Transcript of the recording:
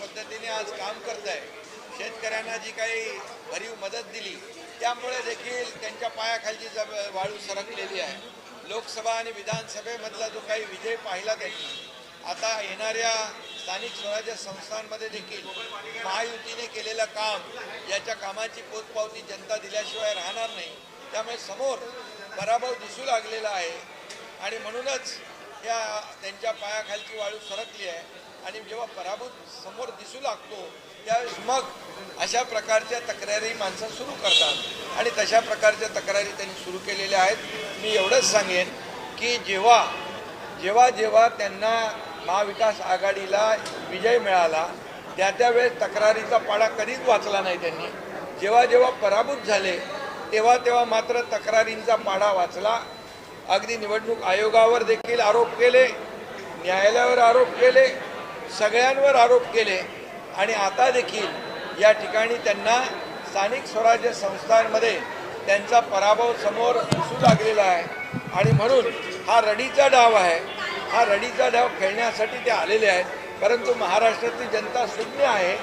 पद्धतीने आज काम करत आहे शेतकऱ्यांना जी काही भरीव मदत दिली त्यामुळे देखील त्यांच्या पायाखालची जब वाळू सरकलेली आहे. लोकसभा आणि विधानसभेमधला जो काही विजय पाहिला त्यांनी आता येणाऱ्या स्थानिक स्वराज्य संस्थांमध्ये देखील महायुतीने केलेलं काम याच्या कामाची पोचपावती जनता दिल्याशिवाय राहणार नाही. त्यामुळे समोर पराभव दिसू लागलेला आहे. आणि म्हणूनच या त्यांच्या पायाखालची वाळू सरकली आहे. जेव्हा पराभूत समोर दिसू लागतो त्यावेळेस मग अशा प्रकारच्या तक्रारी माणसं सुरू करतात. आणि तशा प्रकारच्या तक्रारी त्यांनी सुरू केलेल्या आहेत. मी एवढंच सांगेन की जेव्हा जेव्हा जेव्हा त्यांना महाविकास आघाडीला विजय मिळाला त्या त्यावेळेस तक्रारीचा पाडा कधीच वाचला नाही त्यांनी. जेव्हा जेव्हा पराभूत झाले तेव्हा तेव्हा मात्र तक्रारींचा पाडा वाचला. अगदी निवडणूक आयोगावर देखील आरोप केले न्यायालयावर आरोप केले सगळ्यांवर आरोप केले आणि आता देखील या ठिकाणी त्यांना स्थानिक स्वराज्य संस्थांमध्ये त्यांचा पराभव समोर दिसू लागलेला आहे. आणि म्हणून हा रडीचा डाव आहे. हा रडीचा डाव खेळण्यासाठी ते आलेले आहेत. परंतु महाराष्ट्रातली जनता शून्य आहे.